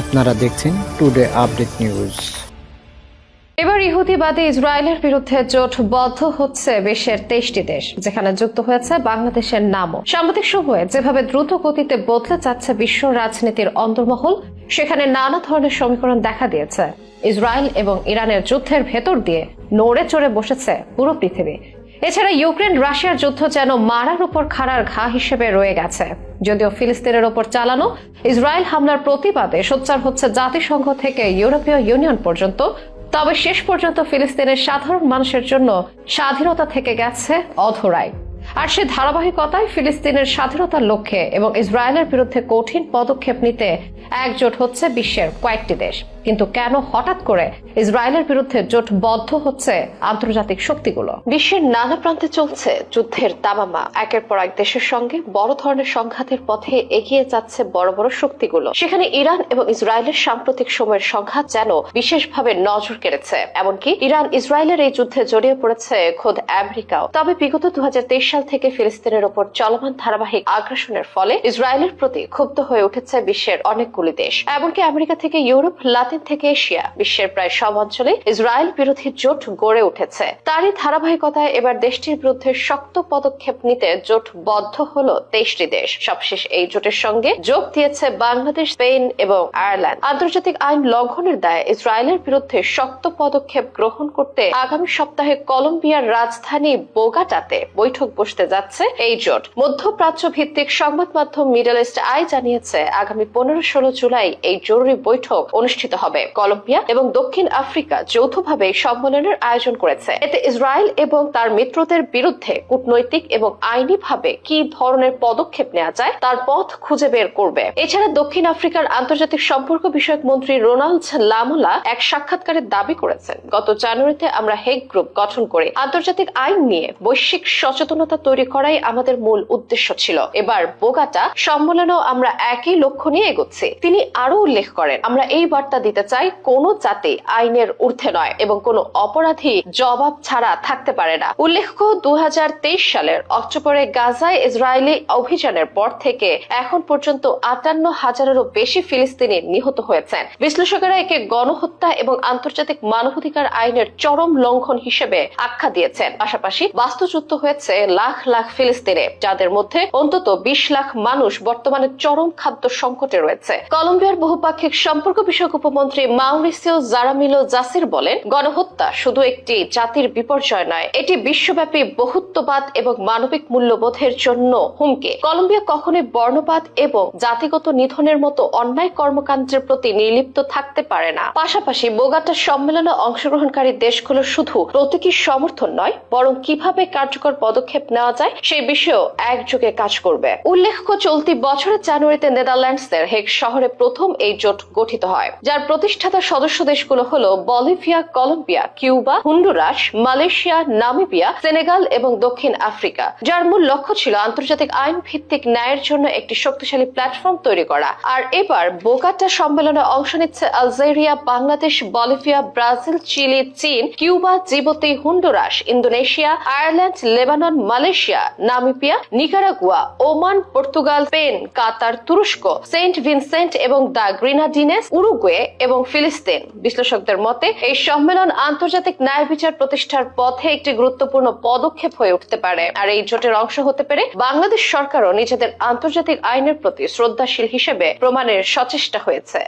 আপনারা দেখছেন today update news এবার ইহুদিবাদী ইসরায়েলের বিরুদ্ধে জোটবদ্ধ হচ্ছে বিশ্বের তেইশটি দেশ, যেখানে যুক্ত হয়েছে বাংলাদেশের নামও। সাম্প্রতিক সময়ে যেভাবে দ্রুত গতিতে বদলে যাচ্ছে বিশ্ব রাজনীতির অন্তর্মহল, সেখানে নানা ধরনের সমীকরণ দেখা দিয়েছে। ইসরায়েল এবং ইরানের যুদ্ধের ভেতর দিয়ে নড়ে চড়ে বসেছে পুরো পৃথিবী। এছাড়া ইউক্রেন রাশিয়ার যুদ্ধ যেন মারার উপর খাড়ার ঘা হিসেবে রয়ে গেছে। যদিও ফিলিস্তিনের ওপর চালানো ইসরায়েল হামলার প্রতিবাদে সোচ্চার হচ্ছে জাতিসংঘ থেকে ইউরোপীয় ইউনিয়ন পর্যন্ত, তবে শেষ পর্যন্ত ফিলিস্তিনের সাধারণ মানুষের জন্য স্বাধীনতা থেকে গেছে অধরায় আর সে ধারাবাহিকতায় ফিলিস্তিনের স্বাধীনতার লক্ষ্যে এবং ইসরায়েলের বিরুদ্ধে কঠিন পদক্ষেপ নিতে একজোট হচ্ছে বিশ্বের কয়েকটি দেশ। কিন্তু কেন হঠাৎ করে ইসরায়েলের বিরুদ্ধে জোটবদ্ধ হচ্ছে আন্তর্জাতিক শক্তিগুলো? বিশ্বের নানা প্রান্তে চলছে যুদ্ধের দামামা একের পর এক দেশের সঙ্গে বড় ধরনের সংঘাতের পথে এগিয়ে যাচ্ছে বড় বড় শক্তিগুলো। সেখানে ইরান এবং ইসরায়েলের সাম্প্রতিক সময়ের সংঘাত যেন বিশেষভাবে নজর কেড়েছে। এমনকি ইরান ইসরায়েলের এই যুদ্ধে জড়িয়ে পড়েছে খোদ আমেরিকাও। তবে বিগত দু হাজার তেইশ সাল থেকে ফিলিস্তিনের ওপর চলমান ধারাবাহিক আগ্রাসনের ফলে ইসরায়েলের প্রতি ক্ষুব্ধ হয়ে উঠেছে বিশ্বের অনেকগুলি দেশ। এমনকি আমেরিকা থেকে ইউরোপ, লাতিন থেকে এশিয়া বিশ্বের প্রায় সব অঞ্চলে ইসরায়েল বিরোধী জোট গড়ে উঠেছে। তারই ধারাবাহিকতায় এবার দেশটির বিরুদ্ধে শক্ত পদক্ষেপ নিতে জোটবদ্ধ হল তেইশটি দেশ। সবশেষ এই জোটের সঙ্গে যোগ দিয়েছে বাংলাদেশ, স্পেন এবং আয়ারল্যান্ড। আন্তর্জাতিক আইন লঙ্ঘনের দায়ে ইসরায়েলের বিরুদ্ধে শক্ত পদক্ষেপ গ্রহণ করতে আগামী সপ্তাহে কলম্বিয়ার রাজধানী বোগাটাতে বৈঠক বসতে যাচ্ছে এই জোট। মধ্যপ্রাচ্য ভিত্তিক সংবাদ মাধ্যম মিডল ইস্ট আই জানিয়েছে, আগামী পনেরো ষোলো জুলাই এই জরুরি বৈঠক অনুষ্ঠিত হবে। কলম্বিয়া এবং দক্ষিণ আফ্রিকা যৌথভাবে সম্মেলনের আয়োজন করেছে। এতে ইসরায়েল এবং তার মিত্রদের বিরুদ্ধে কূটনৈতিক এবং আইনি ভাবে কি ধরনের পদক্ষেপ নেওয়া যায়, তার পথ খুঁজে বের করবে। এছাড়া দক্ষিণ আফ্রিকার আন্তর্জাতিক সম্পর্ক বিষয়ক মন্ত্রী রোনাল্ড লামোলা এক সাক্ষাৎকারে দাবি করেছেন। গত জানুয়ারিতে আমরা হেগ গ্রুপ গঠন করে আন্তর্জাতিক আইন নিয়ে বৈশ্বিক সচেতনতা তৈরি করাই আমাদের মূল উদ্দেশ্য ছিল। এবার বোগাটা সম্মেলনেও আমরা একই লক্ষ্য নিয়ে এগোচ্ছি। তিনি আরও উল্লেখ করেন, আমরা এই বার্তা দিতে চাই কোন জাতি আইনের ঊর্ধ্বে নয় এবং কোনো অপরাধী জবাব ছাড়া থাকতে পারে না। উল্লেখ্য দু হাজার তেইশ সালের অক্টোবরে গাজায় ইসরায়েলি অভিযানের পর থেকে এখন পর্যন্ত আটান্ন হাজারেরও বেশি ফিলিস্তিনি নিহত হয়েছেন। বিশ্লেষকেরা একে গণহত্যা এবং আন্তর্জাতিক মানবাধিকার আইনের চরম লঙ্ঘন হিসেবে আখ্যা দিয়েছেন। পাশাপাশি বাস্তুচ্যুত হয়েছে লাখ লাখ ফিলিস্তিনে, যাদের মধ্যে অন্তত বিশ লাখ মানুষ বর্তমানে চরম খাদ্য সংকটে রয়েছে। কলম্বিয়ার বহুপাক্ষিক সম্পর্ক বিষয়ক উপমন্ত্রী মাউরিসিও জারামিলো জাসির বলেন, গণহত্যা শুধু একটি জাতির বিপর্যয় নয়, এটি বিশ্বব্যাপী বহুত্ববাদ এবং মানবিক মূল্যবোধের জন্য হুমকি। কলম্বিয়া কখনোই বর্ণবাদ এবং জাতিগত নিধনের মতো অন্যায় কর্মকাণ্ডের প্রতি নির্লিপ্ত থাকতে পারে না। পাশাপাশি বোগাটা সম্মেলনে অংশগ্রহণকারী দেশগুলো শুধু প্রতীকী সমর্থন নয়, বরং কীভাবে কার্যকর পদক্ষেপ নেওয়া যায় সেই বিষয়েও একযোগে কাজ করবে। উল্লেখ্য, চলতি বছরের জানুয়ারিতে নেদারল্যান্ডসের হেগ শহরে প্রথম এই জোট গঠিত হয়, যার প্রতিষ্ঠাতা সদস্য দেশগুলো হলো Bolivia, Colombia, Cuba, Honduras, Malaysia, Namibia, Senegal এবং দক্ষিণ আফ্রিকা, যার মূল লক্ষ্য ছিল আন্তর্জাতিক আইন ভিত্তিক ন্যায়ের জন্য একটি শক্তিশালী প্ল্যাটফর্ম তৈরি করা। আর এবার বোকাটা সম্মেলনে অংশ নিচ্ছে Algeria, Bangladesh, Bolivia, Brazil, Chile, চীন, Cuba, Djibouti, Honduras, Indonesia, Ireland, Lebanon, Malaysia, Namibia, Nicaragua, Oman, Portugal, Spain, Qatar, তুরস্ক, সেন্ট ভিনসেন্ট এবং দ্য গ্রিনাডিনেস, উরুগুয়ে এবং ফিলিস্তিন বিশ্লেষকদের মতে, এই সম্মেলন আন্তর্জাতিক ন্যায় বিচার প্রতিষ্ঠার পথে একটি গুরুত্বপূর্ণ পদক্ষেপ হয়ে উঠতে পারে। আর এই জোটের অংশ হতে পেরে বাংলাদেশ সরকারও নিজেদের আন্তর্জাতিক আইনের প্রতি শ্রদ্ধাশীল হিসেবে প্রমাণের সচেষ্টা হয়েছে।